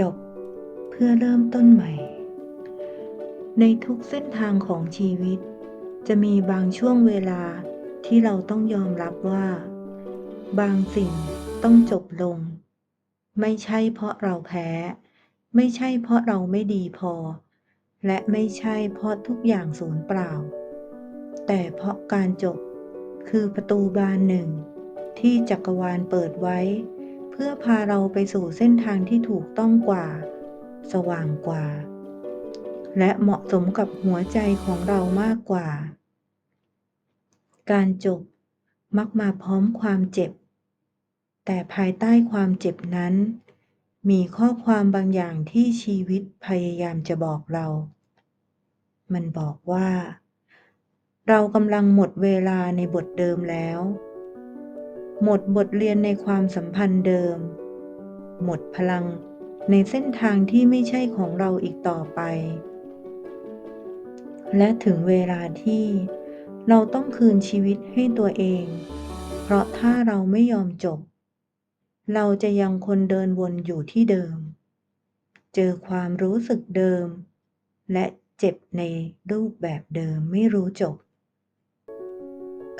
จบ เพื่อเริ่มต้นใหม่ ในทุกเส้นทางของชีวิต จะมีบางช่วงเวลาที่เราต้องยอมรับว่า บางสิ่งต้องจบลง ไม่ใช่เพราะเราแพ้ ไม่ใช่เพราะเราไม่ดีพอ และไม่ใช่เพราะทุกอย่างสูญเปล่า แต่เพราะการจบคือประตูบานหนึ่ง ที่จักรวาลเปิดไว้ เพื่อพาเราไปสู่เส้นทางที่ถูกต้องกว่า สว่างกว่า และเหมาะสมกับหัวใจของเรามากกว่า การจบมักมาพร้อมความเจ็บ แต่ภายใต้ความเจ็บนั้น มีข้อความบางอย่างที่ชีวิตพยายามจะบอกเรา มันบอกว่า เรากำลังหมดเวลาในบทเดิมแล้ว หมดบทเรียนในความสัมพันธ์เดิม หมดพลังในเส้นทางที่ไม่ใช่ของเราอีกต่อไป และถึงเวลาที่เราต้องคืนชีวิตให้ตัวเอง เพราะถ้าเราไม่ยอมจบ เราจะยังคนเดินวนอยู่ที่เดิม เจอความรู้สึกเดิม และเจ็บในรูปแบบเดิมไม่รู้จบ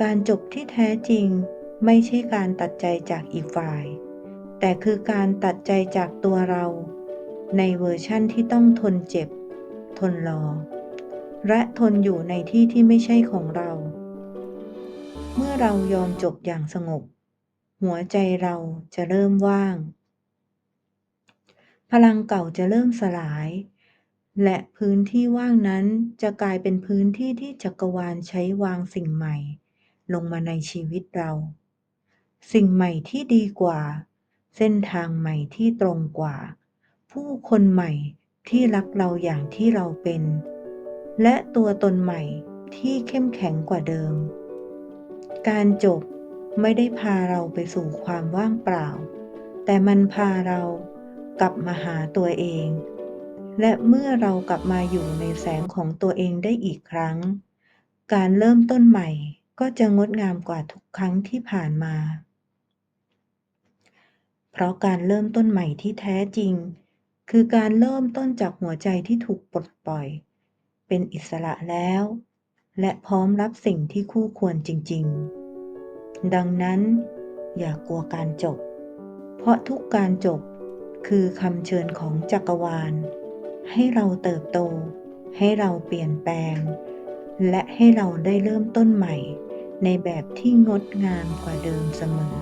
การจบที่แท้จริง ไม่ใช่การตัดใจจากอีกฝ่าย แต่คือการตัดใจจากตัวเรา ในเวอร์ชั่นที่ต้องทนเจ็บ ทนรอ และทนอยู่ในที่ที่ไม่ใช่ของเรา เมื่อเรายอมจบอย่างสงบ หัวใจเราจะเริ่มว่าง พลังเก่าจะเริ่มสลาย และพื้นที่ว่างนั้นจะกลายเป็นพื้นที่ที่จักรวาลใช้วางสิ่งใหม่ลงมาในชีวิตเรา สิ่งใหม่ที่ดีกว่า เส้นทางใหม่ที่ตรงกว่า ผู้คนใหม่ที่รักเราอย่างที่เราเป็น และตัวตนใหม่ที่เข้มแข็งกว่าเดิม การจบไม่ได้พาเราไปสู่ความว่างเปล่า แต่มันพาเรากลับมาหาตัวเอง และเมื่อเรากลับมาอยู่ในแสงของตัวเองได้อีกครั้ง การเริ่มต้นใหม่ก็จะงดงามกว่าทุกครั้งที่ผ่านมา เพราะการเริ่มต้นใหม่ที่แท้จริง คือการเริ่มต้นจากหัวใจที่ถูกปลดปล่อย เป็นอิสระแล้ว และพร้อมรับสิ่งที่คู่ควรจริง ๆ ดังนั้น อย่ากลัวการจบ เพราะทุกการจบคือคำเชิญของจักรวาล ให้เราเติบโต ให้เราเปลี่ยนแปลง และให้เราได้เริ่มต้นใหม่ ในแบบที่งดงามกว่าเดิมเสมอ